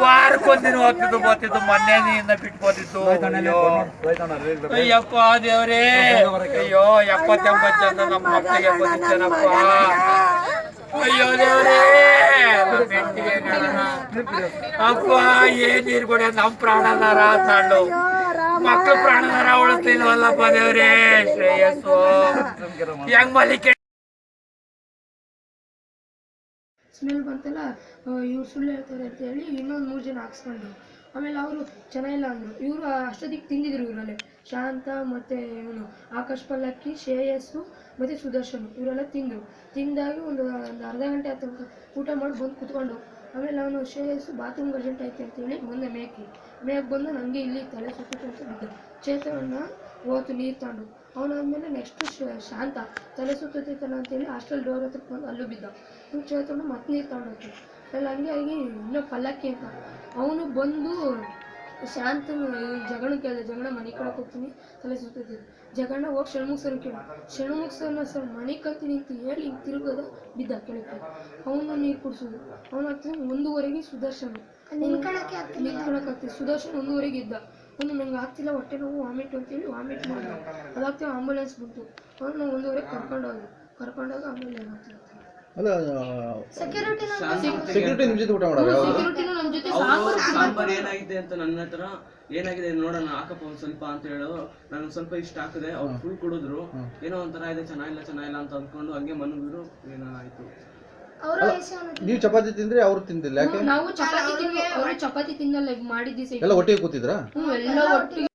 ವಾರಕ್ಕೊಂದಿನ ಹೋಗ್ತಿದ್ದು ಬರ್ತಿದ್ದು ಮೊನ್ನೆ ನೀನ್ನ ಬಿಟ್ಬೋದಿತ್ತು ಅಯ್ಯೋ. ಅಯ್ಯಪ್ಪ ದೇವ್ರೇ. ಅಯ್ಯೋ ಎಪ್ಪತ್ತೆಂಬತ್ತು ಜನ ನಮ್ಮ ಮಕ್ಕಳಿಗೆ ಬಂದಿದ್ದೇನಪ್ಪ ಅಯ್ಯೋ ದೇವ್ರೇ? ಅಪ್ಪ ಏನ್ ಇರ್ಕೊಡೆ ನಮ್ ಪ್ರಾಣನಾರ ತಾಳು. ಮಕ್ಕಳು ಪ್ರಾಣನಾರ ಉಳಿಸ್ತಿಲ್ವಲ್ಲಪ್ಪ ದೇವ್ರೇ. ಶ್ರೇಯಸ್ಸು. ಹೆಂಗ್ ಮಲಿಕೆ ಸ್ಮೆಲ್ ಬಂತಲ್ಲ ಇವ್ರು ಸುಳ್ಳು ಹೇಳ್ತಾರೆ ಅಂತ ಹೇಳಿ ಇನ್ನೊಂದು ಮೂರು ಜನ ಹಾಕ್ಸ್ಕೊಂಡ್ರು ಆಮೇಲೆ ಅವರು ಚೆನ್ನಾಗಿಲ್ಲ ಅಂದರು. ಇವರು ಅಷ್ಟೊತ್ತಿಗೆ ತಿಂದಿದ್ರು ಇವರಲ್ಲೇ, ಶಾಂತ ಮತ್ತು ಇವನು, ಆಕಾಶ್ ಪಲ್ಲಕ್ಕಿ, ಶ್ರೇಯಸ್ಸು ಮತ್ತು ಸುದರ್ಶನ್, ಇವರೆಲ್ಲ ತಿಂದರು. ತಿಂದಾಗಿ ಒಂದು ಒಂದು ಅರ್ಧ ಗಂಟೆ ಆತ ಊಟ ಮಾಡಿ ಬಂದು ಕುತ್ಕೊಂಡು ಆಮೇಲೆ ಅವನು ಶ್ರೇಯಸ್ಸು ಬಾತ್ರೂಮ್ ಅರ್ಜೆಂಟ್ ಐತೆ ಅಂತೇಳಿ ಮೊನ್ನೆ ಮೇಕೆ ಮೇಕ್ ಬಂದು ನನಗೆ ಇಲ್ಲಿ ತಲೆ ಸುತ್ತಿತ್ತು ಅಂತ ಬಿದ್ದ. ಚೇತನನ್ನ ಹೋತು ನೀರು ತಗೊಂಡು ಅವನಾದ್ಮೇಲೆ ನೆಕ್ಸ್ಟ್ ಶಾಂತ ತಲೆ ಸುತ್ತೈತಲ್ಲ ಅಂತೇಳಿ ಹಾಸ್ಟೆಲ್ ಡೋರ್ ಹತ್ರ ಬಂದು ಅಲ್ಲೂ ಬಿದ್ದ. ಇವ್ನು ಚೇತನ ಮತ್ತೆ ನೀರು ತಗೊಂಡೋಗ್ತು ಅಲ್ಲಿ, ಹಂಗೆ ಆಗಿ ಇನ್ನೂ ಪಲ್ಲಕ್ಕಿ ಅಂತ. ಅವನು ಬಂದು ಶಾಂತನ ಜಗಣ ಕೇಳಿದೆ ಜಗಣ ಮನೆ ಕಡೆ ಹೋಗ್ತೀನಿ ತಲೆ ಸುತ್ತಿದ್ದೆ ಜಗಣ್ಣ ಹೋಗಿ ಷಣ್ಮುಖ ಸರ್ ಕೇಳ. ಷಣ್ಮುಖ ಸರ್ನ ಸರ್ ಮನೆ ಕತ್ತೀನಿ ಅಂತ ಹೇಳಿ ಹಿಂಗೆ ತಿರುಗೋದ ಬಿದ್ದ ಕೆಳಕ್ಕೆ. ಅವನು ನೀರು ಕುಡಿಸೋದು. ಅವನ ಹಾಕ್ತೀನಿ ಒಂದೂವರೆಗೆ ಸುದರ್ಶನ. ನಿಂತ್ಕೊಳಕ್ಕಾಗ್ತದೆ ಸುದರ್ಶನ್ ಒಂದೂವರೆಗೆ ಇದ್ದ. ಅವನು ನಂಗೆ ಆಗ್ತಿಲ್ಲ ಹೊಟ್ಟೆ ನೋವು ವಾಮಿಟ್ ಅಂತೇಳಿ ವಾಮಿಟ್ ಮಾಡಿದೆ. ಅದಾಗ್ತೀವಿ ಆಂಬುಲೆನ್ಸ್ ಬಂತು. ಅವನು ಒಂದೂವರೆಗೆ ಕರ್ಕೊಂಡೋಗಿ ಕರ್ಕೊಂಡೋಗ ಆಮೇಲೆ ಸೆಕ್ಯೂರಿಟಿ ಸೆಕ್ಯೂರಿಟಿ ನಿಮ್ ಜೊತೆ ಊಟ ಮಾಡೋದು ಯಾವಾಗ ಸೆಕ್ಯೂರಿಟಿನೂ ನಮ್ಮ ಜೊತೆ ಸಾಂಬಾರ್ ಏನಾಗಿದೆ ಅಂತ ನನ್ನ ಹತ್ರ ಏನಾಗಿದೆ ನೋಡೋಣ ಹಾಕಪ್ಪ ಒಂದ್ ಸ್ವಲ್ಪ ಅಂತ ಹೇಳು. ನನ್ ಸ್ವಲ್ಪ ಇಷ್ಟ ಹಾಕಿದೆ ಅವ್ರು ಫುಲ್ ಕುಡಿದ್ರು. ಏನೋ ಒಂಥರ ಇದೆ ಚೆನ್ನಾಗಿಲ್ಲ ಚೆನ್ನಾಗಿಲ್ಲ ಅಂತ ಅಂದ್ಕೊಂಡು ಹಂಗೆ ಮನಗಿದ್ರು. ಏನೋ ಆಯ್ತು ನೀವು ಚಪಾತಿ ತಿಂದ್ರೆ ಅವ್ರು ತಿಂದಿಲ್ಲ ಯಾಕೆ? ನಾವು ಚಪಾತಿ ತಿಂದ ಅವರು ಚಪಾತಿ ತಿನ್ನಲ್ಲ ಮಾಡಿದ್ದೀವಿ ಮಾಡಿದ್ದಿ ಎಲ್ಲ ಒಟ್ಟಿಗೆ ಕೂತಿದ್ರಾ? ಎಲ್ಲ ಒಟ್ಟಿಗೆ